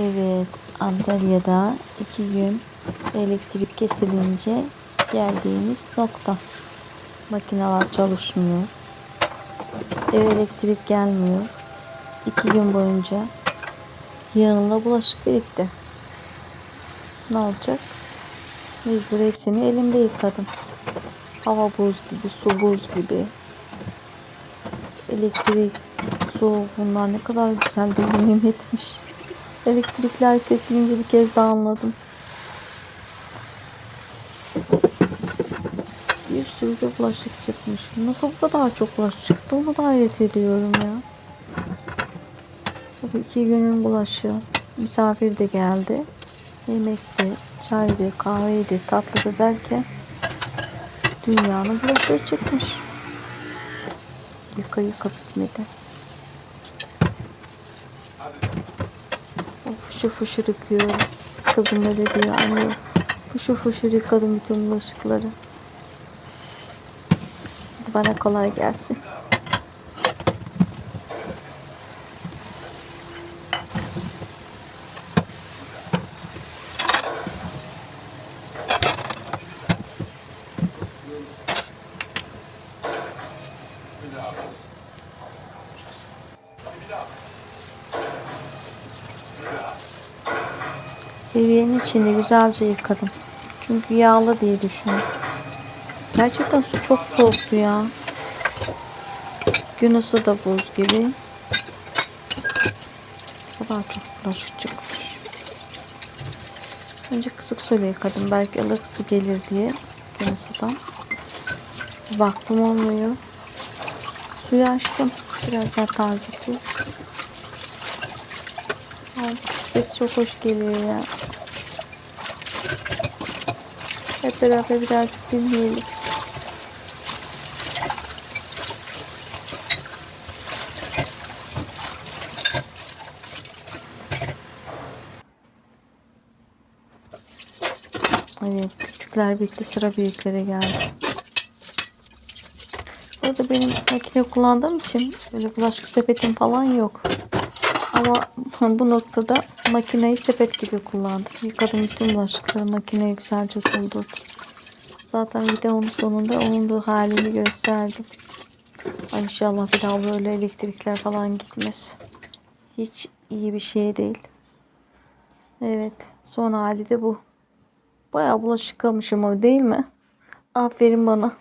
Evet, Antalya'da iki gün elektrik kesilince geldiğimiz nokta. Makineler çalışmıyor. Ev elektrik gelmiyor. İki gün boyunca yanımda bulaşık birikti. Ne olacak? Mecbur hepsini elimde yıkadım. Hava buz gibi, su buz gibi. Elektrik, su bunlar ne kadar güzel bir nimetmiş. Elektrikler kesilince bir kez daha anladım. Bir sürü de bulaşık çıkmış. Nasıl bu kadar çok bulaşık çıktı onu da hayret ediyorum ya. Tabii iki günün bulaşığı. Misafir de geldi. Yemekti, çaydı, kahveydi, tatlıdı derken dünyanın bulaşığı çıkmış. Yıka yıka bitmedi. Fışır fışır yıkıyorum. Kızım öyle diyor anne. Fışır fışır yıkadım bütün bulaşıkları. Bana kolay gelsin. Eviyenin içinde güzelce yıkadım. Çünkü yağlı diye düşündüm. Gerçekten su çok soğuktu ya. Gün ısı da buz gibi. O çok bulaşık çıkmış. Önce kısık suyla yıkadım. Belki ılık su gelir diye. Gün ısıdan. Baktım olmuyor. Suyu açtım. Biraz daha taze su. Ay, ses çok hoş geliyor ya. Hep beraber birazcık dinleyelim. Evet, küçükler bitti, sıra büyüklere geldi. Burada benim makine kullandığım için böyle bulaşık sepetim falan yok. Ama bu noktada makineyi sepet gibi kullandım. Yıkadım bütün bulaşıkları makineye güzelce doldurdum. Zaten videonun sonunda onun da halini gösterdim. Ay İnşallah bir daha böyle elektrikler falan gitmez. Hiç iyi bir şey değil. Evet son hali de bu. Bayağı bulaşık yıkamışım değil mi? Aferin bana.